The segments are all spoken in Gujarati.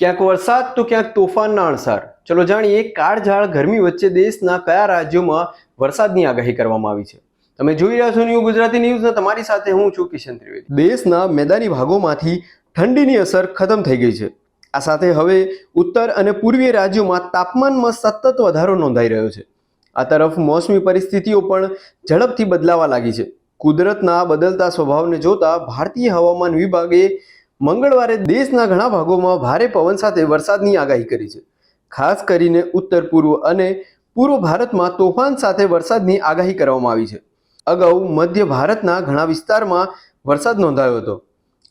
ક્યાંક વરસાદ, તો ક્યાંક તોફાનના અણસાર ચલો જાણીએ, કાળઝાળ ગરમી વચ્ચે દેશના કયા રાજ્યોમાં વરસાદની આગાહી કરવામાં આવી છે? તમે જોઈ રહ્યા છો ન્યૂ ગુજરાતી ન્યૂઝ તમારી સાથે હું છું કિશન ત્રિવેદી. દેશના મેદાની ભાગોમાંથી ઠંડીની અસર ખતમ થઈ ગઈ છે. આ સાથે હવે ઉત્તર અને પૂર્વીય રાજ્યોમાં તાપમાનમાં સતત વધારો નોંધાઈ રહ્યો છે. આ તરફ મોસમી પરિસ્થિતિઓ પણ ઝડપથી બદલાવા લાગી છે. કુદરતના બદલતા સ્વભાવને જોતા ભારતીય હવામાન વિભાગે મંગળવારે દેશના ઘણા ભાગોમાં ભારે પવન સાથે વરસાદની આગાહી કરી છે. ખાસ કરીને ઉત્તર, પૂર્વ અને પૂર્વ ભારતમાં તોફાન સાથે વરસાદની આગાહી કરવામાં આવી છે. અગાઉ મધ્ય ભારતના ઘણા વિસ્તારમાં વરસાદ નોંધાયો હતો.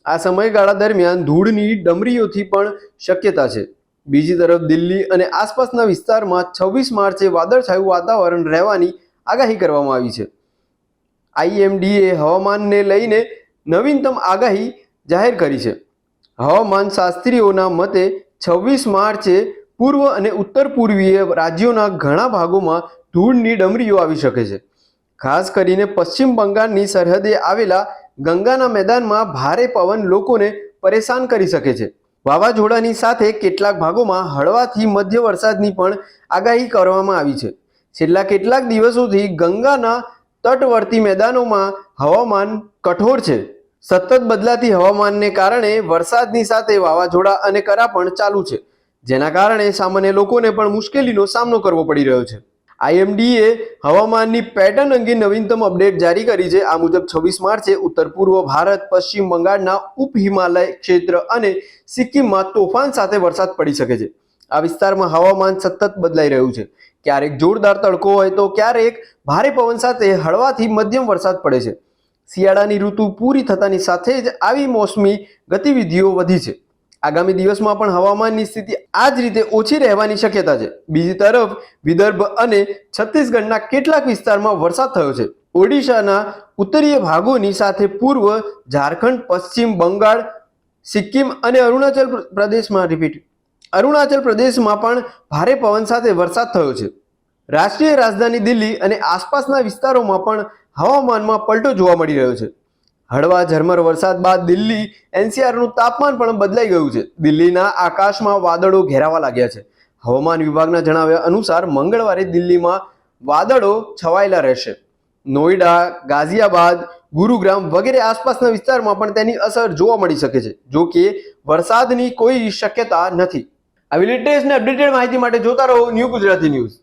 આ સમયગાળા દરમિયાન ધૂળની ડમરીઓથી પણ શક્યતા છે. બીજી તરફ દિલ્હી અને આસપાસના વિસ્તારમાં છવ્વીસ માર્ચે વાદળછાયું વાતાવરણ રહેવાની આગાહી કરવામાં આવી છે. આઈએમડીએ હવામાનને લઈને નવીનતમ આગાહી જાહેર કરી છે. હવામાન શાસ્ત્રીઓના મતે છવ્વીસ માર્ચે પૂર્વ અને ઉત્તર પૂર્વીય રાજ્યોના ઘણા ભાગોમાં ધૂળની ડમરીઓ આવી શકે છે. ખાસ કરીને પશ્ચિમ બંગાળની સરહદે આવેલા ગંગાના મેદાનમાં ભારે પવન લોકોને પરેશાન કરી શકે છે. વાવાઝોડાની સાથે કેટલાક ભાગોમાં હળવાથી મધ્ય વરસાદની પણ આગાહી કરવામાં આવી છે. છેલ્લા કેટલાક દિવસોથી ગંગાના તટવર્તી મેદાનોમાં હવામાન કઠોર છે. સતત બદલાતી હવામાનને કારણે વરસાદની સાથે વાવાઝોડા અને કરા પણ ચાલુ છે, જેના કારણે સામાન્ય લોકોને પણ મુશ્કેલીનો સામનો કરવો પડી રહ્યો છે. આઈએમડીએ હવામાનની પેટર્ન અંગે નવીનતમ અપડેટ જારી કરી છે. આ મુજબ છવ્વીસ માર્ચે ઉત્તર પૂર્વ ભારત, પશ્ચિમ બંગાળના ઉપ હિમાલય ક્ષેત્ર અને સિક્કિમમાં તોફાન સાથે વરસાદ પડી શકે છે. આ વિસ્તારમાં હવામાન સતત બદલાઈ રહ્યું છે. ક્યારેક જોરદાર તડકો હોય તો ક્યારેક ભારે પવન સાથે હળવાથી મધ્યમ વરસાદ પડે છે. શિયાળાની ઋતુ પૂરી થતાની સાથે જ આવી મોસમી ગતિવિધિઓ વધી છે. આગામી દિવસમાં પણ હવામાનની સ્થિતિ આ જ રીતે ઓછી રહેવાની શક્યતા છે. બીજી તરફ, વિદર્ભ અને છત્તીસગઢના કેટલાક વિસ્તારમાં વરસાદ થયો છે. ઓડિશાના ઉત્તરીય ભાગોની સાથે પૂર્વ ઝારખંડ, પશ્ચિમ બંગાળ, સિક્કિમ અને અરુણાચલ પ્રદેશમાં રિપીટ અરુણાચલ પ્રદેશમાં પણ ભારે પવન સાથે વરસાદ થયો છે. રાષ્ટ્રીય રાજધાની દિલ્હી અને આસપાસના વિસ્તારોમાં પણ હવામાનમાં પલટો જોવા મળી રહ્યો છે. હળવા ઝરમર વરસાદ બાદ દિલ્હી એનસીઆરનું તાપમાન પણ બદલાઈ ગયું છે. દિલ્હીના આકાશમાં વાદળો ઘેરાવા લાગ્યા છે. હવામાન વિભાગના જણાવ્યા અનુસાર મંગળવારે દિલ્હીમાં વાદળો છવાયેલા રહેશે. નોઈડા, ગાઝિયાબાદ, ગુરુગ્રામ વગેરે આસપાસના વિસ્તારમાં પણ તેની અસર જોવા મળી શકે છે, જો કે વરસાદની કોઈ શક્યતા નથી. આવી લેટેસ્ટ અપડેટેડ માહિતી માટે જોતા રહો ન્યૂ ગુજરાતી ન્યૂઝ.